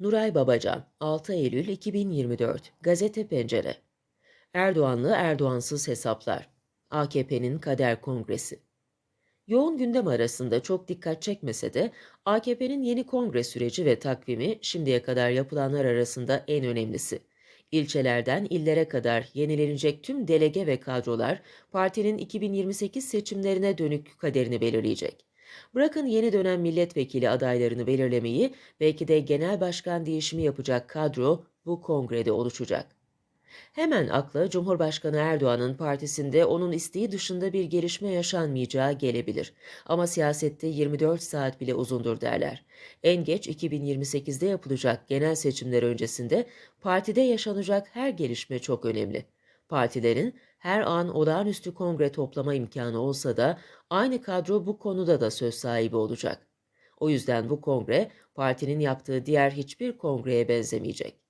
Nuray Babacan, 6 Eylül 2024, Gazete Pencere. Erdoğanlı Erdoğansız hesaplar. AKP'nin kader kongresi. Yoğun gündem arasında çok dikkat çekmese de AKP'nin yeni kongre süreci ve takvimi şimdiye kadar yapılanlar arasında en önemlisi. İlçelerden illere kadar yenilenecek tüm delege ve kadrolar partinin 2028 seçimlerine dönük kaderini belirleyecek. Bırakın yeni dönem milletvekili adaylarını belirlemeyi, belki de genel başkan değişimi yapacak kadro bu kongrede oluşacak. Hemen akla Cumhurbaşkanı Erdoğan'ın partisinde onun isteği dışında bir gelişme yaşanmayacağı gelebilir. Ama siyasette 24 saat bile uzundur derler. En geç 2028'de yapılacak genel seçimler öncesinde partide yaşanacak her gelişme çok önemli. Partilerin her an olağanüstü kongre toplama imkanı olsa da aynı kadro bu konuda da söz sahibi olacak. O yüzden bu kongre partinin yaptığı diğer hiçbir kongreye benzemeyecek.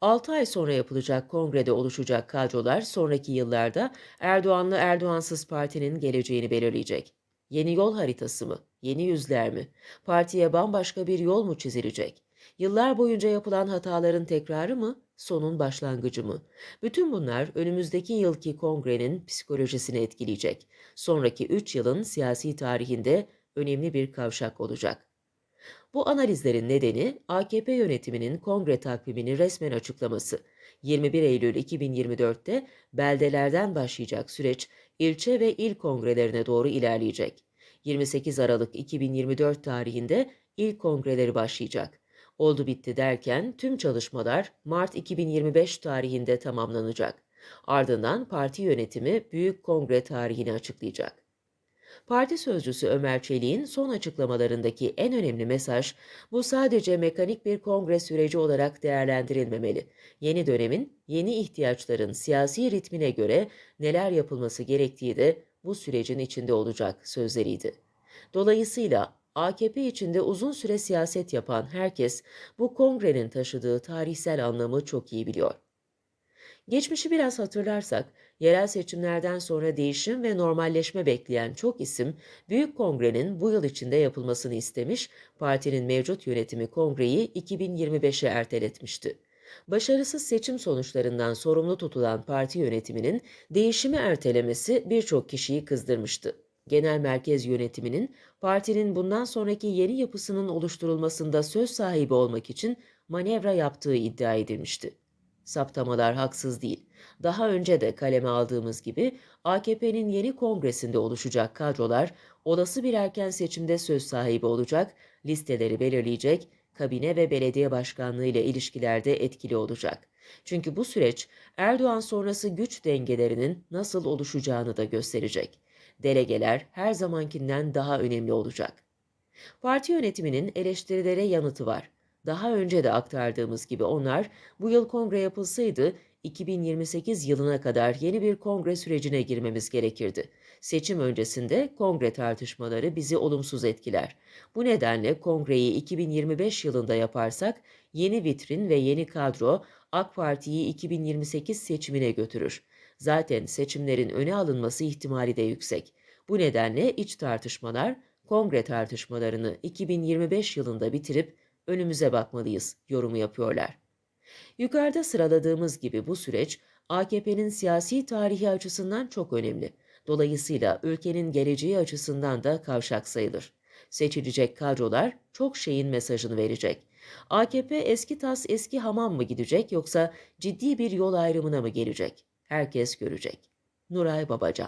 6 ay sonra yapılacak kongrede oluşacak kadrolar sonraki yıllarda Erdoğanlı Erdoğansız partinin geleceğini belirleyecek. Yeni yol haritası mı? Yeni yüzler mi? Partiye bambaşka bir yol mu çizilecek? Yıllar boyunca yapılan hataların tekrarı mı? Sonun başlangıcı mı? Bütün bunlar önümüzdeki yılki kongrenin psikolojisini etkileyecek. Sonraki 3 yılın siyasi tarihinde önemli bir kavşak olacak. Bu analizlerin nedeni AKP yönetiminin kongre takvimini resmen açıklaması. 21 Eylül 2024'te beldelerden başlayacak süreç ilçe ve il kongrelerine doğru ilerleyecek. 28 Aralık 2024 tarihinde ilk kongreleri başlayacak. Oldu bitti derken tüm çalışmalar Mart 2025 tarihinde tamamlanacak. Ardından parti yönetimi büyük kongre tarihini açıklayacak. Parti sözcüsü Ömer Çelik'in son açıklamalarındaki en önemli mesaj bu sadece mekanik bir kongre süreci olarak değerlendirilmemeli. Yeni dönemin, yeni ihtiyaçların siyasi ritmine göre neler yapılması gerektiği de bu sürecin içinde olacak sözleriydi. Dolayısıyla AKP içinde uzun süre siyaset yapan herkes bu kongrenin taşıdığı tarihsel anlamı çok iyi biliyor. Geçmişi biraz hatırlarsak, yerel seçimlerden sonra değişim ve normalleşme bekleyen çok isim, Büyük Kongre'nin bu yıl içinde yapılmasını istemiş, partinin mevcut yönetimi kongreyi 2025'e erteletmişti. Başarısız seçim sonuçlarından sorumlu tutulan parti yönetiminin değişimi ertelemesi birçok kişiyi kızdırmıştı. Genel merkez yönetiminin partinin bundan sonraki yeni yapısının oluşturulmasında söz sahibi olmak için manevra yaptığı iddia edilmişti. Saptamalar haksız değil. Daha önce de kaleme aldığımız gibi AKP'nin yeni kongresinde oluşacak kadrolar olası bir erken seçimde söz sahibi olacak, listeleri belirleyecek, kabine ve belediye başkanlığı ile ilişkilerde etkili olacak. Çünkü bu süreç Erdoğan sonrası güç dengelerinin nasıl oluşacağını da gösterecek. Delegeler her zamankinden daha önemli olacak. Parti yönetiminin eleştirilere yanıtı var. Daha önce de aktardığımız gibi onlar bu yıl kongre yapılsaydı 2028 yılına kadar yeni bir kongre sürecine girmemiz gerekirdi. Seçim öncesinde kongre tartışmaları bizi olumsuz etkiler. Bu nedenle kongreyi 2025 yılında yaparsak yeni vitrin ve yeni kadro AK Parti'yi 2028 seçimine götürür. Zaten seçimlerin öne alınması ihtimali de yüksek. Bu nedenle iç tartışmalar kongre tartışmalarını 2025 yılında bitirip önümüze bakmalıyız yorumu yapıyorlar. Yukarıda sıraladığımız gibi bu süreç AKP'nin siyasi tarihi açısından çok önemli. Dolayısıyla ülkenin geleceği açısından da kavşak sayılır. Seçilecek kadrolar çok şeyin mesajını verecek. AKP eski tas eski hamam mı gidecek yoksa ciddi bir yol ayrımına mı gelecek? Herkes görecek. Nuray Babacan